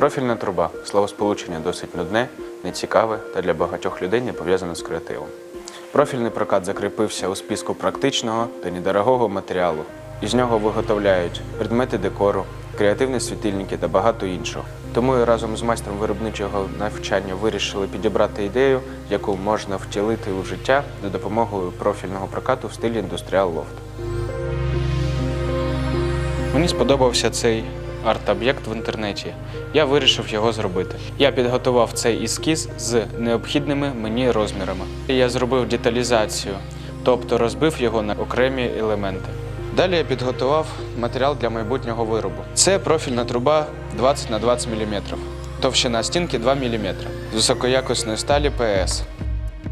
Профільна труба словосполучення досить нудне, нецікаве та для багатьох людей не пов'язане з креативом. Профільний прокат закріпився у списку практичного та недорогого матеріалу. Із нього виготовляють предмети декору, креативні світильники та багато іншого. Тому і разом з майстром виробничого навчання вирішили підібрати ідею, яку можна втілити у життя за допомогою профільного прокату в стилі індустріал лофт. Мені сподобався цей арт-об'єкт в інтернеті. Я вирішив його зробити. Я підготував цей ескіз з необхідними мені розмірами. Я зробив деталізацію, тобто розбив його на окремі елементи. Далі я підготував матеріал для майбутнього виробу. Це профільна труба 20 на 20 мм, товщина стінки 2 мм з високоякісної сталі ПС.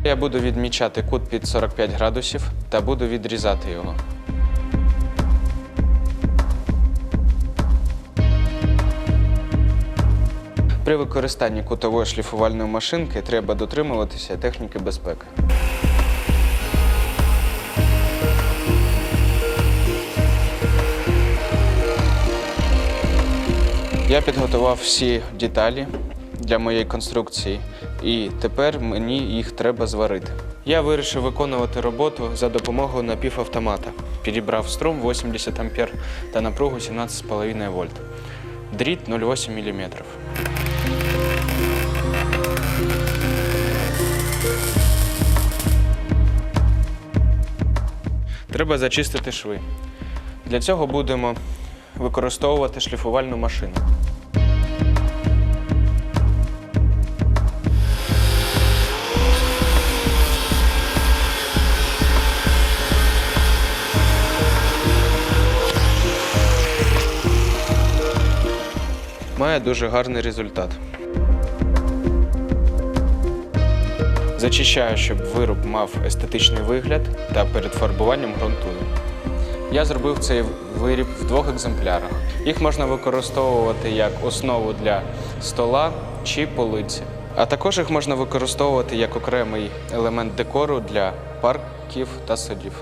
Я буду відмічати кут під 45 градусів та буду відрізати його. При використанні кутової шліфувальної машинки треба дотримуватися техніки безпеки. Я підготував всі деталі для моєї конструкції, і тепер мені їх треба зварити. Я вирішив виконувати роботу за допомогою напівавтомата. Підібрав струм 80 А та напругу 17,5 вольт. Дріт 0,8 мм. Треба зачистити шви. Для цього будемо використовувати шліфувальну машину. Має дуже гарний результат. Зачищаю, щоб вироб мав естетичний вигляд та перед фарбуванням ґрунтую. Я зробив цей виріб в двох екземплярах. Їх можна використовувати як основу для стола чи полиці. А також їх можна використовувати як окремий елемент декору для парків та садів.